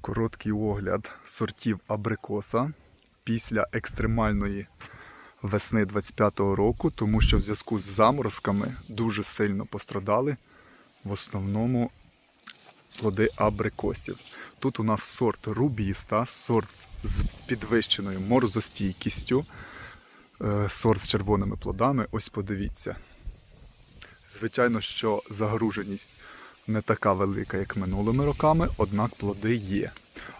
Короткий огляд сортів абрикоса після екстремальної весни 25-го року, тому що в зв'язку з заморозками дуже сильно пострадали в основному плоди абрикосів. Тут у нас сорт рубіста, сорт з підвищеною морозостійкістю, е, сорт з червоними плодами. Ось подивіться. Звичайно, що загруженість не така велика, як минулими роками, однак плоди є.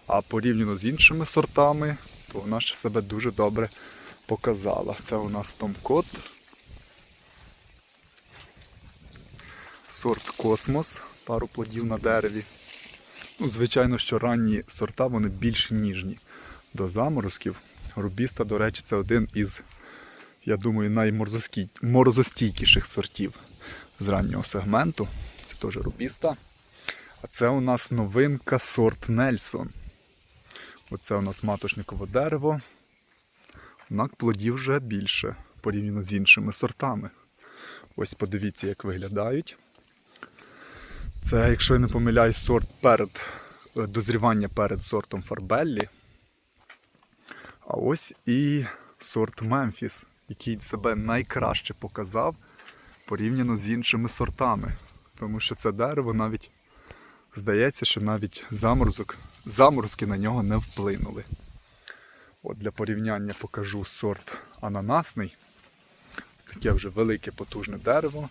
А порівняно з іншими сортами, то вона ще себе дуже добре показала. Це у нас Томкот. Сорт Космос, пару плодів на дереві. Ну, звичайно, що ранні сорта вони більш ніжні до заморозків. Рубіста, до речі, це один із, я думаю, найморозостійкіших сортів з раннього сегменту. Теж рубіста. А це у нас новинка сорт Нельсон. Оце у нас маточникове дерево. Однак плодів вже більше порівняно з іншими сортами. Ось подивіться, як виглядають. Це, якщо я не помиляюсь, сорт перед е, дозрівання перед сортом Фарбеллі. А ось і сорт Мемфіс, який себе найкраще показав порівняно з іншими сортами. Тому що це дерево навіть здається, що навіть заморозок, заморозки на нього не вплинули. От Для порівняння покажу сорт ананасний. Таке вже велике потужне дерево.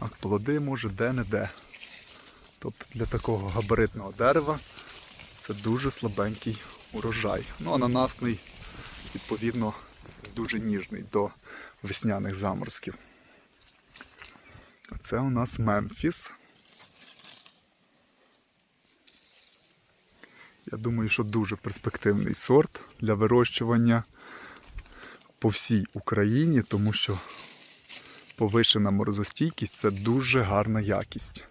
А плоди може де-не-де. Тобто для такого габаритного дерева це дуже слабенький урожай. Ну, ананасний, відповідно, дуже ніжний до весняних заморозків. Це у нас Мемфіс. Я думаю, що дуже перспективний сорт для вирощування по всій Україні, тому що повишена морозостійкість це дуже гарна якість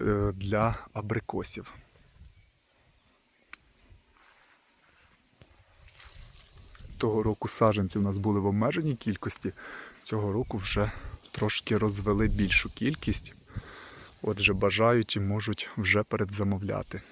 е, для абрикосів. Того року саджанці у нас були в обмеженій кількості, цього року вже трошки розвели більшу кількість. Отже, бажаючі можуть вже передзамовляти.